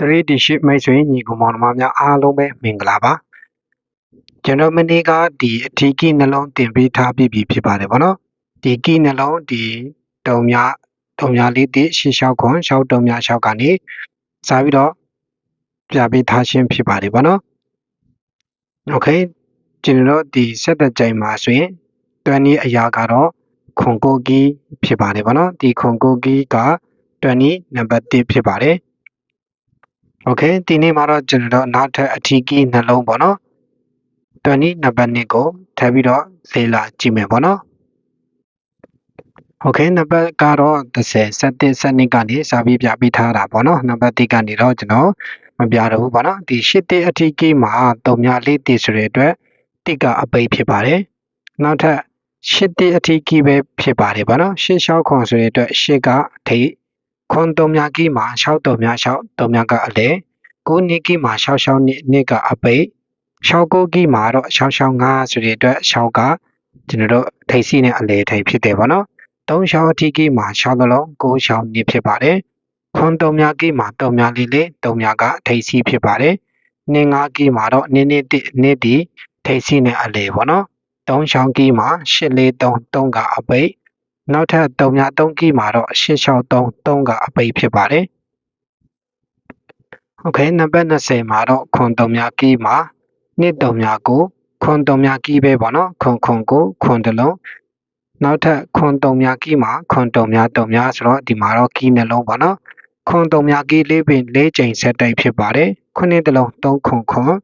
3D sheet မိတ်ဆွေညီကောင်မောင်နှမများအားလုံးပဲမင်္ဂလာပါကျွန်တော်မနေ့ကဒီအထီးကီနှလုံးတင်ပေးထားပြီးပြီဖြစ်ပါတယ်ဗောနော်ဒီကီနှလုံးဒီတုံများတုံများလေးတိရှေ့လျှောက်ခွန်ရှောက်တုံများရှောက်ကနေစားပြီးတော့ပြပေးထားခြင်းဖြစ်ပါတယ်ဗောနော်โอเคကျွန်တော်တို့ဒီဆက်သက်ကြိမ်မှာဆိုရင်တွန်းဤအရာကတော့ခွန်ကိုကီဖြစ်ပါတယ်ဗောနော်ဒီခွန်ကိုကီကတွန်းဤနံပါတ်1ဖြစ်ပါတယ် โอเคဒီနေ့မှာတော့ကျွန်တော်တို့နောက်ထပ်အထီးကီးနှလုံးပေါ့နော်တွန်နီနံပါတ်2ကိုထပ်ပြီးတော့လေ့လာကြည့်မယ်ပေါ့နော်โอเคနံပါတ်ကတော့30 7 7ကနေစာပြီးပြပေးထားတာပေါ့နော်နံပါတ်3ကနေတော့ကျွန်တော်မပြတော့ဘူးပေါ့နော်ဒီရှစ်တေအထီးကီးမှာတုံများလေးတေဆိုတဲ့အတွက်တိကအပိတ်ဖြစ်ပါတယ်နောက်ထပ်ရှစ်တေအထီးကီးပဲဖြစ်ပါတယ်ပေါ့နော်ရှစ်လျှောက်ခွန်ဆိုတဲ့အတွက်ရှစ်ကအထိ ခွန်တုံမြကီမှာ6တုံမြ6တုံမြကအလဲကိုနိကီမှာ6 6နိနိကအပိတ်6ကိုကီမှာတော့6 6 5ဆိုတဲ့အတွက်6ကကျွန်တော်တို့ထိပ်စီနဲ့အလဲထိပ်ဖြစ်တယ်ဗောနော်3 6အထိကီမှာ6ကလုံး9 6နိဖြစ်ပါတယ်ခွန်တုံမြကီမှာတုံမြလေးလေးတုံမြကထိပ်စီဖြစ်ပါတယ်နင်း5ကီမှာတော့နင်းနစ်နစ်ဒီထိပ်စီနဲ့အလဲဗောနော်3 6ကီမှာ8 4 3 3ကအပိတ် နောက်ထပ်3မြ3ကီမှာတော့863 3ကအပိတ်ဖြစ်ပါတယ်โอเคနံပါတ်20မှာတော့ခွန်3မြကီမှာနှစ်3မြကိုခွန်3မြကီပဲပေါ့နော်ခွန်ခွန်ကိုခွန်တလုံးနောက်ထပ်ခွန်3မြကီမှာခွန်3မြ3မြဆိုတော့ဒီမှာတော့ကီနှလုံးပေါ့နော်ခွန်3မြကီလေးပင်၄ချိန်ဆက်တိုက်ဖြစ်ပါတယ်ခုနှစ်တလုံး3ခွန်ခွန်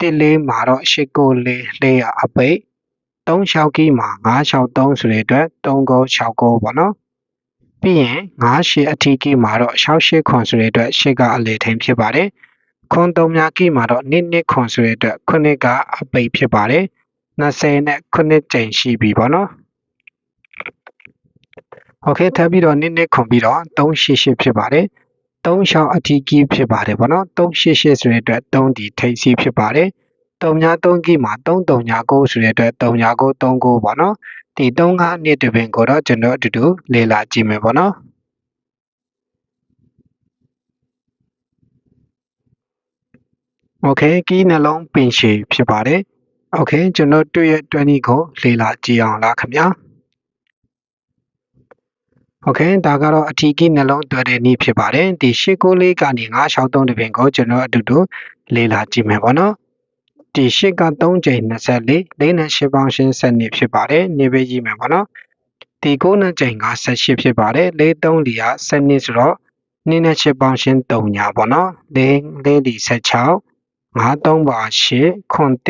တစ်လေးမှာတော့၈ကိုလေးလေးအပိတ် 3လျှောက်ကီးမှာ9လျှောက်3ဆိုတဲ့အတွက်3ကို6ကိုပေါ့နော်ပြီးရင်9ရှစ်အထီးကီးမှာတော့6ရှစ်ခွန်ဆိုတဲ့အတွက်ရှစ်ကအလေထိန်ဖြစ်ပါတယ်ခွန်3မြကီးမှာတော့2နှစ်ခွန်ဆိုတဲ့အတွက်ခုနှစ်ကအပိတ်ဖြစ်ပါတယ်20နဲ့ခုနှစ်ကြိမ်ရှိပြီပေါ့နော်โอเคထပ်ပြီးတော့2နှစ်ခွန်ပြီးတော့388ဖြစ်ပါတယ်3ရှောင်းအထီးကီးဖြစ်ပါတယ်ပေါ့နော်388ဆိုတဲ့အတွက်3ဒီထိပ်စီးဖြစ်ပါတယ် 3ညာ3ကီမှာ3 3ညာ9ဆိုတဲ့အတွက်3ညာ9 3 9ပေါ့နော်ဒီ3ကနှစ်တပင်ကိုတော့ကျွန်တော်အတူတူလေ့လာကြည့်မယ်ပေါ့နော်โอเคကီးနှလုံးပင်ရှည်ဖြစ်ပါတယ်โอเคကျွန်တော်တွေ့ရ20ကိုလေ့လာကြည့်အောင်လားခင်ဗျာโอเคဒါကတော့အထီးကီးနှလုံးတွေ့တဲ့နည်းဖြစ်ပါတယ်ဒီရှစ်ကိုလေးကနေ963တပင်ကိုကျွန်တော်အတူတူလေ့လာကြည့်မယ်ပေါ့နော် ဒီရှစ်က3ချိန်24လေးနဲ့8ပေါင်းရှင်း7နှစ်ဖြစ်ပါတယ်နေပေးကြည့်မယ်ပေါ့နော်ဒီ9နဲ့ချိန်က18ဖြစ်ပါတယ်လေး3လီက7နှစ်ဆိုတော့2နဲ့8ပေါင်းရှင်း3ညာပေါ့နော်လေးလေးလီ16 5 3ပါ8ခွန်1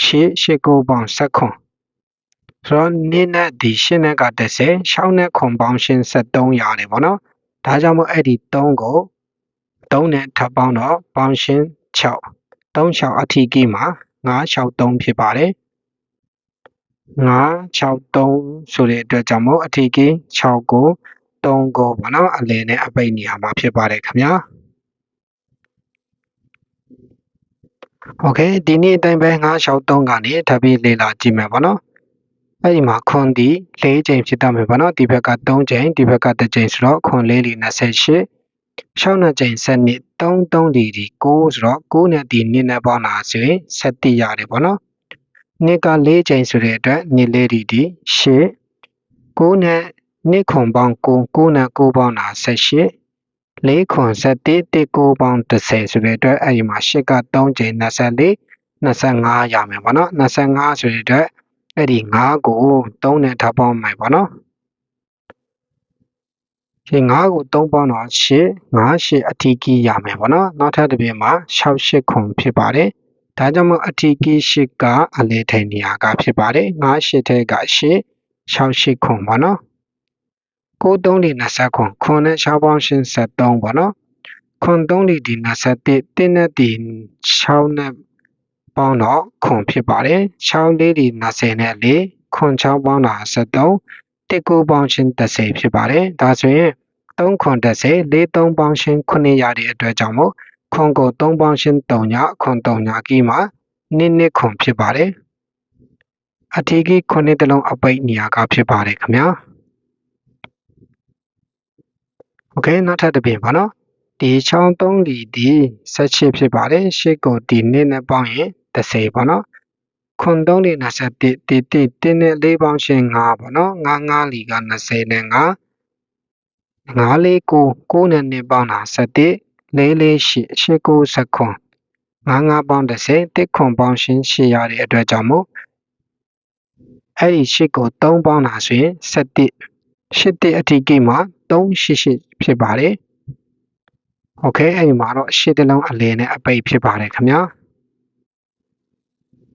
8 8 9ပေါင်း7ခွန်ဆိုတော့နေ့နဲ့ဒီ8နဲ့က30 6နဲ့ခွန်ပေါင်းရှင်း73ရတယ်ပေါ့နော်ဒါကြောင့်မို့အဲ့ဒီ3ကို3နဲ့ထပ်ပေါင်းတော့ပေါင်းရှင်း6 36အထီးကီးမှာ963ဖြစ်ပါတယ်963ဆိုတဲ့အတွက်ကြောင့်မို့အထီးကီး6ကို3ကိုဘာလို့အလယ်နဲ့အပိတ်နေရာမှာဖြစ်ပါတယ်ခင်ဗျာโอเคဒီနေ့အတိုင်းပဲ963ကနေထပ်ပြီးလေ့လာကြည့်မယ်ပေါ့နော်အဲ့ဒီမှာခွန်ဒီ၄ချိန်ဖြစ်တတ်မယ်ပေါ့နော်ဒီဘက်က3ချိန်ဒီဘက်က1ချိန်ဆိုတော့ခွန်၄လီ28 6နှစ်ချိန်7နှစ်3 3ဒီဒီ6ဆိုတော့6နဲ့ဒီနှစ်နဲ့ပေါင်းတာဆိုရင်7ရတယ်ပေါ့နော်နှစ်က4ချိန်ဆိုတဲ့အတွက်နှစ်လေးဒီဒီ8 9နဲ့နှစ်ခွန်ပေါင်း9 9နဲ့9ပေါင်းတာ18 4ခွန်7 1 9ပေါင်း30ဆိုတဲ့အတွက်အဲ့ဒီမှာ8က3ချိန်24 25ရမယ်ပေါ့နော်25ဆိုတဲ့အတွက်အဲ့ဒီ5ကို3နဲ့ထပ်ပေါင်းမယ်ပေါ့နော် ဒီ9ကို3ပေါင်းတော့8 5 8အထီးကီးရမယ်ပေါ့နော်နောက်ထပ်တစ်ပြင်းမှာ6 8ခွန်ဖြစ်ပါတယ်ဒါကြောင့်မို့အထီးကီး8ကအလဲထိန်နေရာကဖြစ်ပါတယ်9 8ထဲက8 6 8ခွန်ပေါ့နော်9 3လီ20ခွန်ခွန်နဲ့6ပေါင်းရှင်း73ပေါ့နော်ခွန်3လီဒီ21 1နဲ့ဒီ6နဲ့ပေါင်းတော့ခွန်ဖြစ်ပါတယ်6လေးဒီ20နဲ့4ခွန်6ပေါင်းတာ73တစ်ကိုပေါင်းရှင်း30ဖြစ်ပါတယ်ဒါဆိုရင် 3ခွန်30 4 3ပေါင်းရှင်း9ရတဲ့အတွက်ကြောင့်မို့ခွန်ကို3ပေါင်းရှင်း3ညခွန်3ညကီးမှာနစ်နစ်ခွန်ဖြစ်ပါတယ်အထီးကီး9တလုံးအပိတ်နေရာကဖြစ်ပါတယ်ခင်ဗျာโอเคနောက်ထပ်တစ်ပြင်ပါနော် ဒီချောင်းသုံးလီဒီ18ဖြစ်ပါတယ်ရှစ်ကိုဒီနှစ်နဲ့ပေါင်းရင်30ပေါ့နော်ခွန်သုံးလီ21ဒီတိတင်းနဲ့၄ပေါင်းရှင်5ပေါ့နော်9 9လီက20နဲ့5 9လေး9 9နဲ့နှစ်ပေါင်းတာ17 4လေး8 8 9 19ခွန်9 9ပေါင်း30တစ်ခွန်ပေါင်းရှင်8ရတဲ့အတွက်ကြောင့်မို့အဲ့ဒီ8ကို3ပေါင်းတာဆိုရင်17 8တစ်အထိကိမှာ388ဖြစ်ပါတယ်โอเคအဲ့ဒီမှာတော့ရှစ်တလုံးအလင်းနဲ့အပိတ်ဖြစ်ပါတယ်ခင်ဗျာ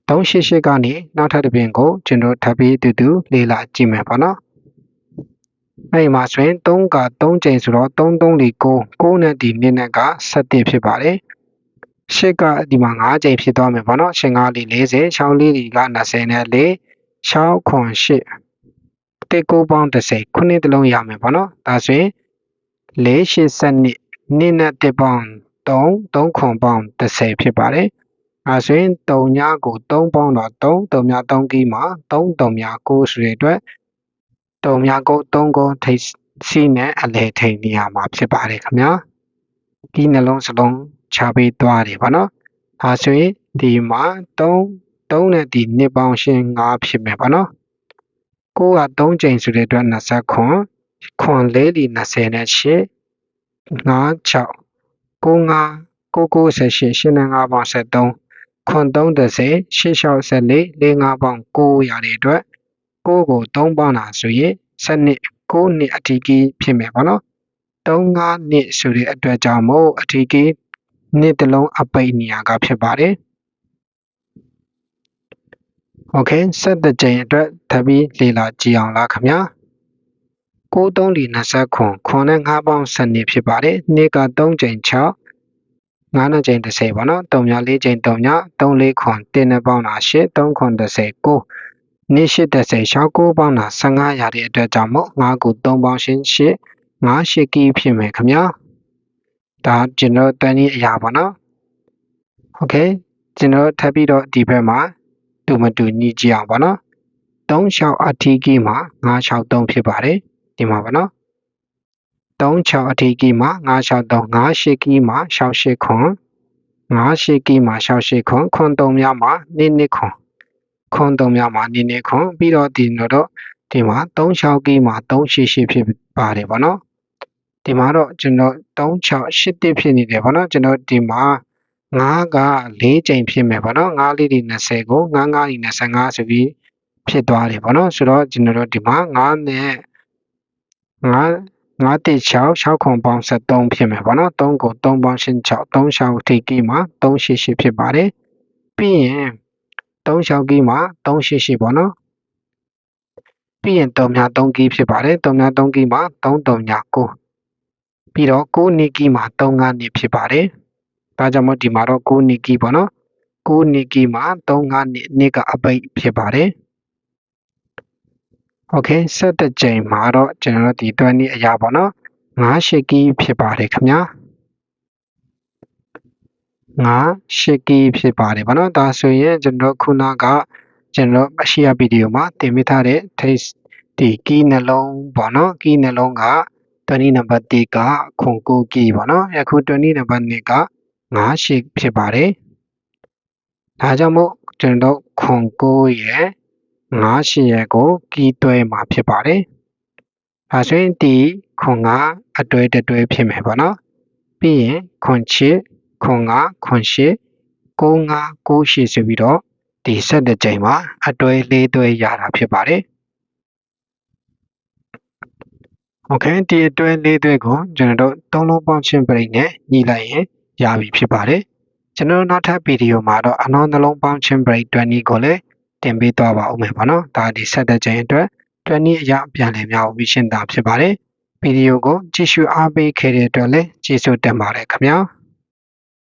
388ကနေနောက်ထပ်တစ်ပြင်ကိုကျွန်တော်ထပ်ပြီးတူတူလေ့လာကြည့်မယ်ပေါ့နော် အဲ့ဒီမှာဆိုရင်3က3ချိန်ဆိုတော့3 3 4 9 9နဲ့ဒီနှစ်နဲ့က17ဖြစ်ပါတယ်ရှစ်ကဒီမှာ5ချိန်ဖြစ်သွားမယ်ပေါ့နော်ရှင်5လေး40 6လေးက20နဲ့4 6ခွန်8တေကိုပေါင်း30ခုနှစ်တလုံးရမယ်ပေါ့နော်ဒါဆိုရင်4 8 2နှစ်နဲ့တစ်ပေါင်း3 3ခွန်ပေါင်း30ဖြစ်ပါတယ်။အဲဆိုရင်3ညကို3ပေါင်းတော့3 3ည3ကီးမှာ3 3ည9ဆိုတဲ့အတွက် 3ညကို3ကိုထိပ်စီးနဲ့အလဲထိန်နေရမှာဖြစ်ပါတယ်ခင်ဗျာ။ဒီနှလုံးစလုံးချပေးသွားတယ်ဗောနော်။အဲဆိုရင်ဒီမှာ3 3နဲ့ဒီနှစ်ပေါင်းရှင်း5ဖြစ်မယ်ဗောနော်။9က3ချိန်ဆိုတဲ့အတွက်20ခွန်ခွန်4လီ20နဲ့8 56 95 99 18 85ပေါင်း73ခွန်30 86 14 45ပေါင်း9ရတဲ့အတွက် 9ကို3ပေါင်းတာဆိုရင်စနစ်9နှစ်အထီးကြီးဖြစ်မယ်ပေါ့နော်35နှစ်ဆိုတဲ့အတွက်ကြောင့်မို့အထီးကြီးနှစ်တလုံးအပိတ်နေရာကဖြစ်ပါတယ်โอเคဆက်တဲ့ကြိမ်အတွက်တပီးလေ့လာကြည့်အောင်လားခင်ဗျာ93လီ20ခွန်ခွန်နဲ့5ပေါင်းစနစ်ဖြစ်ပါတယ်နှစ်က3ချိန်6 9နဲ့ချိန်30ပေါ့နော်3ည4ချိန်3ည3 4ခွန်1နဲ့ပေါင်းတာ8 3ခွန်30 9 နှစ်8 30 6 9ပေါင်းတာ15ရတဲ့အတွက်ကြောင့်မို့5ကို3ပေါင်းရှင်း8 5 8ကီးဖြစ်မယ်ခင်ဗျာဒါကျွန်တော်တန်းကြီးအရာပေါ့နော်โอเคကျွန်တော်ထပ်ပြီးတော့ဒီဘက်မှာတူမတူညီကြည့်အောင်ပေါ့နော်3 6အထီးကီးမှာ5 6 3ဖြစ်ပါတယ်ဒီမှာပါနော်36အထိကီမှာ963 98ကီမှာ68ခွန်98ကီမှာ68ခွန်ခွန်3များမှာ2နှစ်ခွန် ခွန်3များမှာ2နှစ်ခွန်ပြီးတော့ဒီတော့ဒီမှာ36ကီမှာ388ဖြစ်ပါတယ်ဗောနော်ဒီမှာတော့ကျွန်တော်3681ဖြစ်နေတယ်ဗောနော်ကျွန်တော်ဒီမှာ9က4ချိန်ဖြစ်မယ်ဗောနော်9လေးဒီ20ကို9 9ဒီ25ဆိုပြီးဖြစ်သွားတယ်ဗောနော်ဆိုတော့ကျွန်တော်တို့ဒီမှာ9နဲ့9 916 6ခွန်ပေါင်း73ဖြစ်မယ်ပေါ့နော်3ကို3ပေါင်း86 36ထိပ်ကီးမှာ388ဖြစ်ပါတယ်ပြီးရင် 36ကီးမှာ388ပေါ့နော်ပြီးရင်3များ3ကီးဖြစ်ပါတယ်3များ3ကီးမှာ33ညာ9ပြီးတော့9နီကီးမှာ35နှစ်ဖြစ်ပါတယ်ဒါကြောင့်မို့ဒီမှာတော့9နီကီးပေါ့နော်9နီကီးမှာ35နှစ်နှစ်ကအပိတ်ဖြစ်ပါတယ်โอเคဆက်တဲ့ချိန်မှာတော့ကျွန်တော်တို့ဒီတွန်းဤအရာပေါ့နော်9ရှစ်ကီးဖြစ်ပါတယ်ခင်ဗျာ 9ရှစ်ကီးဖြစ်ပါတယ်ဗောနော်ဒါဆိုရင်ကျွန်တော်ခုနကကျွန်တော်အရှိယဗီဒီယိုမှာတင်ပြထားတဲ့ taste ဒီကီးနှလုံးပေါ့နော်ကီးနှလုံးက20နံပါတ်1ကခွန်ကိုကီးပေါ့နော်ယခု20နံပါတ်2က9ရှစ်ဖြစ်ပါတယ်ဒါကြောင့်မို့ကျွန်တော်ခွန်ကိုရဲ့9ရှစ်ရဲ့ကိုကီးတွဲမှာဖြစ်ပါတယ်။ဒါဆိုရင်ဒီခွန်9အတွဲတတွဲဖြစ်မယ်ပေါ့နော်။ပြီးရင်ခွန်ချစ် ခွန်9ခွန်8 95 98ဆိုပြီးတော့ဒီဆက်တဲ့ချိန်မှာအတွဲလေးတွဲရတာဖြစ်ပါတယ်။ Okay ဒီအတွဲလေးတွဲကိုကျွန်တော်တို့သုံးလုံးပေါင်းချင်းပရိတ်နဲ့ညီလိုက်ရင်ရပြီဖြစ်ပါတယ်။ကျွန်တော်နောက်ထပ်ဗီဒီယိုမှာတော့အနောက်နှလုံးပေါင်းချင်းပရိတ်20ကိုလည်းတင်ပေးသွားပါဦးမယ်ပေါ့နော်ဒါဒီဆက်တဲ့ချိန်အတွက်20အရာပြန်လည်များပြီးရှင်းတာဖြစ်ပါတယ်ဗီဒီယိုကိုကြည့်ရှုအားပေးခဲ့တဲ့အတွက်လည်းကျေးဇူးတင်ပါတယ်ခင်ဗျာ